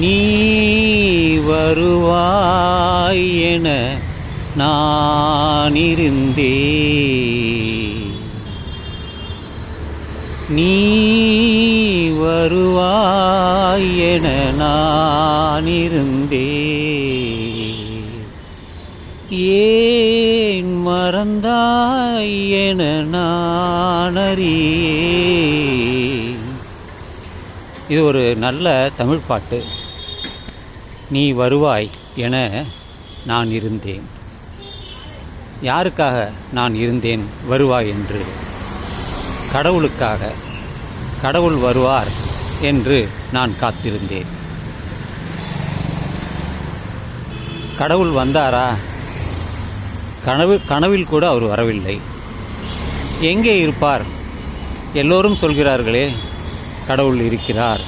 நீ வருவாய் என நான் இருந்தே நீ வருவாய் என நான் இருந்தே ஏன் மறந்தாய் என நான் அறியே இது ஒரு நல்ல தமிழ் பாட்டு. நீ வருவாய் என நான் இருந்தேன். யாருக்காக நான் இருந்தேன் வருவாய் என்று? கடவுளுக்காக. கடவுள் வருவார் என்று நான் காத்திருந்தேன். கடவுள் வந்தாரா? கனவு கனவில் கூட அவர் வரவில்லை. எங்கே இருப்பார்? எல்லோரும் சொல்கிறார்களே கடவுள் இருக்கிறார்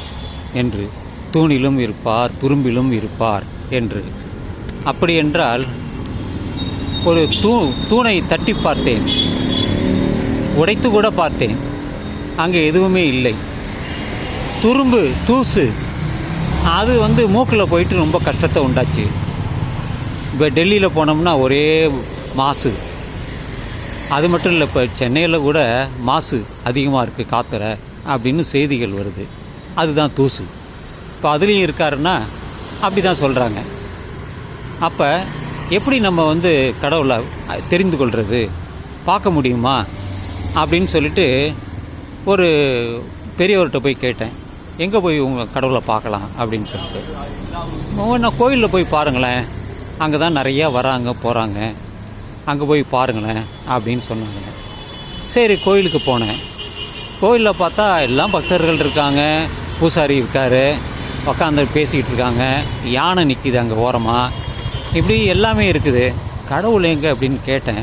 என்று. தூணிலும் இருப்பார் துரும்பிலும் இருப்பார் என்று. அப்படி என்றால் ஒரு தூ தூணை தட்டி பார்த்தேன். உடைத்து கூட பார்த்தேன். அங்கே எதுவுமே இல்லை. துரும்பு தூசு அது வந்து மூக்கில் போயிட்டு ரொம்ப கஷ்டத்தை உண்டாச்சு. இப்போ டெல்லியில் போனோம்னா ஒரே மாசு. அது மட்டும் இல்லை இப்போ சென்னையில் கூட மாசு அதிகமாக இருக்குது காத்துற அப்படின்னு செய்திகள் வருது. அதுதான் தூசு. இப்போ அதுலேயும் இருக்காருன்னா அப்படி தான் சொல்கிறாங்க அப்போ எப்படி நம்ம வந்து கடவுளை தெரிந்து கொள்வது பார்க்க முடியுமா? அப்படின்னு சொல்லிட்டு ஒரு பெரியவர்கிட்ட போய் கேட்டேன். எங்கே போய் உங்கள் கடவுளை பார்க்கலாம்? அப்படின்னு சொல்லிட்டு. நான் கோயிலில் போய் பாருங்களேன். அங்கே தான் நிறையா வராங்க போகிறாங்க அங்கே போய் பாருங்களேன் அப்படின்னு சொன்னாங்க. சரி கோயிலுக்கு போனேன். கோயிலில் பார்த்தா எல்லாம் பக்தர்கள் இருக்காங்க. பூசாரி இருக்கார். உக்காந்து பேசிக்கிட்டு இருக்காங்க. யானை நிற்கிது அங்கே ஓரமாக இப்படி எல்லாமே இருக்குது. கடவுள் எங்கே அப்படின்னு கேட்டேன்.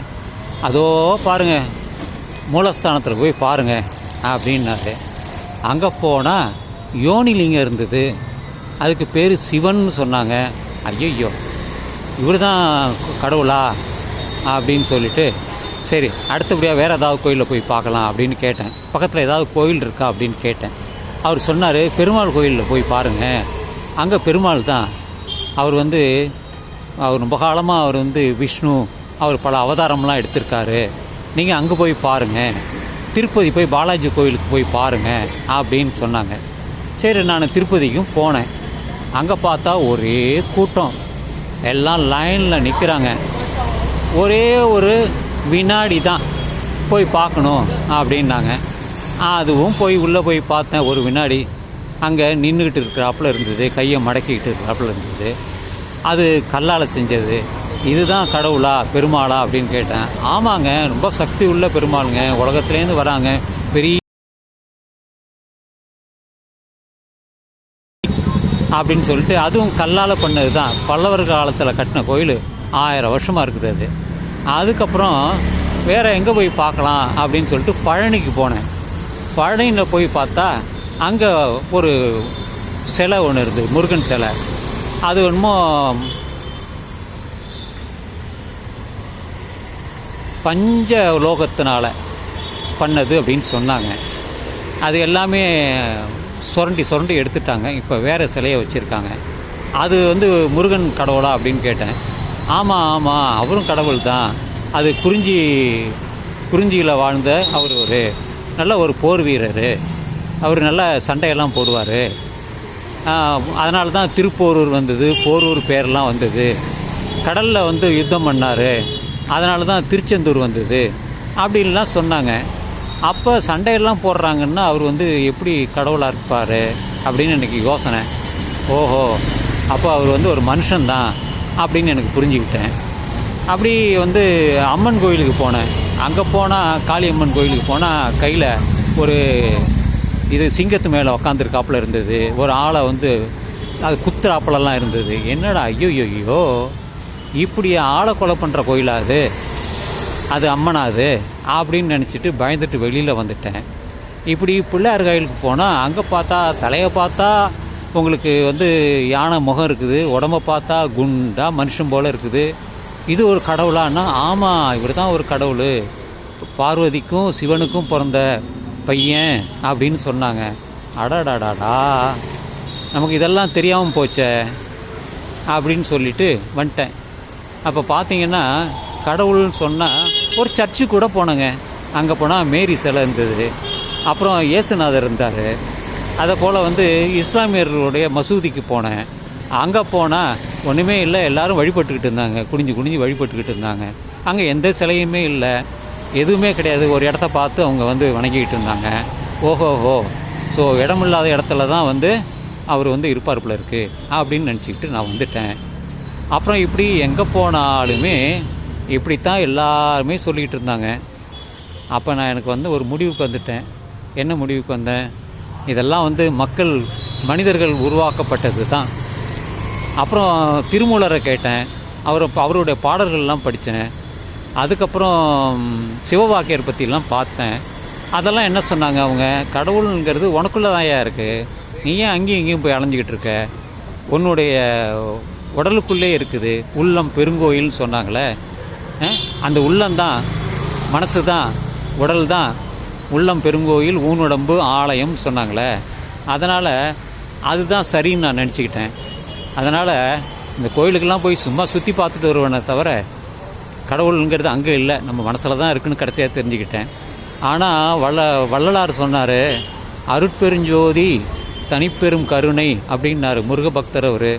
அதோ பாருங்கள் மூலஸ்தானத்தில் போய் பாருங்கள் அப்படின்னாரு. அங்கே போனால் யோனிலிங்கம் இருந்தது. அதுக்கு பேர் சிவன் சொன்னாங்க. ஐயோ இவர் தான் கடவுளா அப்படின்னு சொல்லிட்டு சரி அடுத்தபடியாக வேறு ஏதாவது கோயிலில் போய் பார்க்கலாம் அப்படின்னு கேட்டேன். பக்கத்தில் ஏதாவது கோயில் இருக்கா அப்படின்னு கேட்டேன். அவர் சொன்னார் பெருமாள் கோயிலில் போய் பாருங்கள் அங்கே பெருமாள் தான். அவர் வந்து அவர் ரொம்ப காலமாக அவர் வந்து விஷ்ணு அவர் பல அவதாரம்லாம் எடுத்திருக்காரு. நீங்கள் அங்கே போய் பாருங்கள் திருப்பதி போய் பாலாஜி கோயிலுக்கு போய் பாருங்கள் அப்படின்னு சொன்னாங்க. சரி நான் திருப்பதிக்கும் போனேன். அங்கே பார்த்தா ஒரே கூட்டம். எல்லாம் லைனில் நிற்கிறாங்க ஒரே ஒரு வினாடி தான். போய் பார்க்கணும் அப்படின்னாங்க. அதுவும் போய் உள்ளே போய் பார்த்தேன். ஒரு வினாடி அங்கே நின்றுக்கிட்டு இருக்கிறாப்புல இருந்தது. கையை மடக்கிக்கிட்டு இருக்கிறாப்புல இருந்தது. அது கல்லால் செஞ்சது. இதுதான் கடவுளா பெருமாளா அப்படின்னு கேட்டேன். ஆமாங்க ரொம்ப சக்தி உள்ள பெருமாளுங்க. உலகத்துலேருந்து வராங்க. பெரிய அப்படின்னு சொல்லிட்டு அதுவும் கல்லால் பண்ணது தான் பல்லவர் காலத்தில் கட்டின கோயில் ஆயிரம் வருஷமாக இருக்குது அது. அதுக்கப்புறம் வேறு எங்கே போய் பார்க்கலாம் அப்படின்னு சொல்லிட்டு பழனிக்கு போனேன். பழனியில் போய் பார்த்தா அங்கே ஒரு சிலை ஒன்று இருக்குது முருகன் சிலை. அது என்னமோ பஞ்ச லோகத்தினால பண்ணது அப்படின்னு சொன்னாங்க. அது எல்லாமே சுரண்டி சுரண்டி எடுத்துட்டாங்க. இப்போ வேறு சிலையை வச்சுருக்காங்க. அது வந்து முருகன் கடவுளா அப்படின்னு கேட்டேன். ஆமாம் ஆமாம் அவரும் கடவுள் தான் அது குறிஞ்சி குறிஞ்சியில் வாழ்ந்த அவர் ஒரு நல்ல ஒரு போர் வீரர். அவர் நல்ல சண்டையெல்லாம் போடுவார். அதனால தான் திருப்போரூர் வந்தது போரூர் பேரெல்லாம் வந்தது. கடலில் வந்து யுத்தம் பண்ணார். அதனால தான் திருச்செந்தூர் வந்தது. அப்படின்லாம் சொன்னாங்க. அப்போ சண்டையெல்லாம் போடுறாங்கன்னா அவர் வந்து எப்படி கடவுளாக இருப்பார் அப்படின்னு எனக்கு யோசனை. ஓஹோ அப்போ அவர் வந்து ஒரு மனுஷன்தான் அப்படின்னு எனக்கு புரிஞ்சுக்கிட்டேன். அப்படி வந்து அம்மன் கோயிலுக்கு போனேன். அங்கே போனால் காளியம்மன் கோயிலுக்கு போனால் கையில் ஒரு இது சிங்கத்து மேலே உக்காந்துருக்காப்புல இருந்தது. ஒரு ஆளை வந்து அது குத்துறாப்புலலாம் இருந்தது. என்னடா ஐயோ ஐயோ இப்படி ஆளை கொலை பண்ணுற கோயிலா அது? அது அம்மனா அது? அப்படின்னு நினச்சிட்டு பயந்துட்டு வெளியில் வந்துட்டேன். இப்படி பிள்ளையார் கோயிலுக்கு போனால் அங்கே பார்த்தா தலையை பார்த்தா உங்களுக்கு வந்து யானை முகம் இருக்குது. உடம்ப பார்த்தா குண்டாக மனுஷன் போல் இருக்குது. இது ஒரு கடவுளான்னா ஆமாம் இவர் தான் ஒரு கடவுள். பார்வதிக்கும் சிவனுக்கும் பிறந்த பையன் அப்படின்னு சொன்னாங்க. அடாடாடாடா. நமக்கு இதெல்லாம் தெரியாமல் போச்சே அப்படின்னு சொல்லிட்டு வந்துட்டேன். அப்போ பார்த்தீங்கன்னா கடவுள்னு சொன்னால் ஒரு சர்ச்சு கூட போனேங்க. அங்கே போனால் மேரி சிலை இருந்தது. அப்புறம் இயேசுநாதர் இருந்தார். அதை போல் வந்து இஸ்லாமியர்களுடைய மசூதிக்கு போனேன். அங்கே போனால் ஒன்றுமே இல்லை எல்லாரும் வழிபட்டுக்கிட்டு இருந்தாங்க. குனிஞ்சு குனிஞ்சு வழிபட்டுக்கிட்டு இருந்தாங்க. அங்கே எந்த சிலையுமே இல்லை. எதுவுமே கிடையாது. ஒரு இடத்த பார்த்து அவங்க வந்து வணங்கிக்கிட்டு இருந்தாங்க. ஓஹோஹோ ஸோ இடமில்லாத இடத்துல தான் வந்து அவர் வந்து இருப்பார்ப்பில் இருக்குது அப்படின்னு நினச்சிக்கிட்டு நான் வந்துட்டேன். அப்புறம் இப்படி எங்கே போனாலுமே இப்படித்தான் எல்லாருமே சொல்லிக்கிட்டு இருந்தாங்க. அப்போ நான் எனக்கு வந்து ஒரு முடிவுக்கு வந்துட்டேன். என்ன முடிவுக்கு வந்தேன்? இதெல்லாம் வந்து மக்கள் மனிதர்கள் உருவாக்கப்பட்டது தான் அப்புறம் திருமூலரை கேட்டேன். அவர் அவருடைய பாடல்கள்லாம் படித்தேன் அதுக்கப்புறம் சிவவாக்கியர் பற்றிலாம் பார்த்தேன். அதெல்லாம் என்ன சொன்னாங்க அவங்க? கடவுளுங்கிறது உனக்குள்ளே தான்யா இருக்குது நீ ஏன் அங்கேயும் இங்கேயும் போய் அலைஞ்சிக்கிட்டு இருக்க? உன்னுடைய உடலுக்குள்ளே இருக்குது. உள்ளம் பெருங்கோயில்னு சொன்னாங்களே. அந்த உள்ளம்தான் மனசு தான் உடல் தான் உள்ளம் பெருங்கோயில் ஊனுடம்பு ஆலயம் சொன்னாங்களே. அதனால் அதுதான் சரின்னு நான் நினச்சிக்கிட்டேன். அதனால் இந்த கோயிலுக்கெல்லாம் போய் சும்மா சுற்றி பார்த்துட்டு வருவேனே தவிர கடவுளுங்கிறது அங்கே இல்லை. நம்ம மனசில் தான் இருக்குன்னு கடைசியாக தெரிஞ்சுக்கிட்டேன். ஆனால் வள்ள வள்ளலார் சொன்னார் அருட்பெருஞ்சோதி தனிப்பெரும் கருணை அப்படின்னார். முருக பக்தர் அவர்.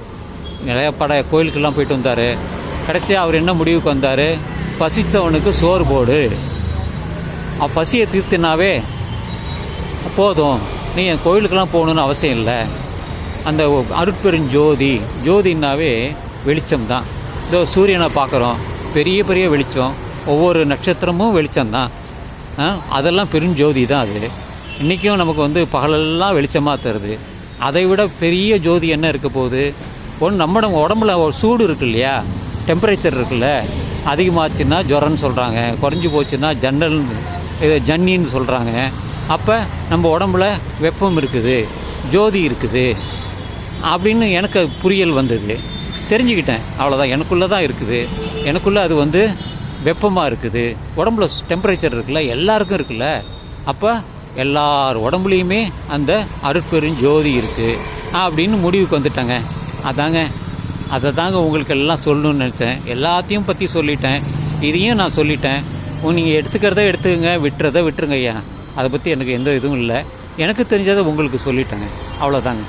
நிறைய பட கோயிலுக்கெல்லாம் போயிட்டு வந்தார். கடைசியாக அவர் என்ன முடிவுக்கு வந்தார்? பசித்தவனுக்கு சோறு போடு. பசியை தீர்த்தினாவே போதும். நீ என் கோயிலுக்கெல்லாம் போகணுன்னு அவசியம் இல்லை. அந்த அருட்பெருஞ்சோதி ஜோதின்னாவே வெளிச்சம் தான் இதோ சூரியனை பார்க்குறோம். பெரிய பெரிய வெளிச்சம். ஒவ்வொரு நட்சத்திரமும் வெளிச்சம்தான். தான் அதெல்லாம் பெருஞ்சோதி தான் அது. இன்றைக்கும் நமக்கு வந்து பகலெல்லாம் வெளிச்சமாக தருது. அதை விட பெரிய ஜோதி என்ன இருக்க போகுது? ஒன்று நம்ம நம்ம உடம்புல ஒரு சூடு இருக்கு இல்லையா? டெம்பரேச்சர் இருக்குல்ல? அதிகமாச்சுன்னா ஜுரம்னு சொல்கிறாங்க குறைஞ்சி போச்சுன்னா ஜன்னல் இது ஜன்னின்னு சொல்கிறாங்க அப்போ நம்ம உடம்புல வெப்பம் இருக்குது. ஜோதி இருக்குது. அப்படின்னு எனக்கு புரியல் வந்தது. தெரிஞ்சுக்கிட்டேன். அவ்வளோதான் எனக்குள்ளே தான் இருக்குது. எனக்குள்ளே அது வந்து வெப்பமாக இருக்குது. உடம்புல டெம்பரேச்சர் இருக்குல்ல எல்லாருக்கும் இருக்குல்ல. அப்போ எல்லார் உடம்புலையுமே அந்த அருட்பெரும் ஜோதி இருக்குது அப்படின்னு முடிவுக்கு வந்துட்டேங்க. அதாங்க. அதை தாங்க உங்களுக்கு எல்லாம் சொல்லணும்னு நினச்சேன். எல்லாத்தையும் பற்றி சொல்லிட்டேன். இதையும் நான் சொல்லிட்டேன். நீங்கள் எடுத்துக்கிறத எடுத்துக்கங்க. விட்டுறத விட்டுருங்க ஐயா. அதை பற்றி எனக்கு எந்த இதுவும் இல்லை. எனக்கு தெரிஞ்சதை உங்களுக்கு சொல்லிட்டேங்க. அவ்வளோதாங்க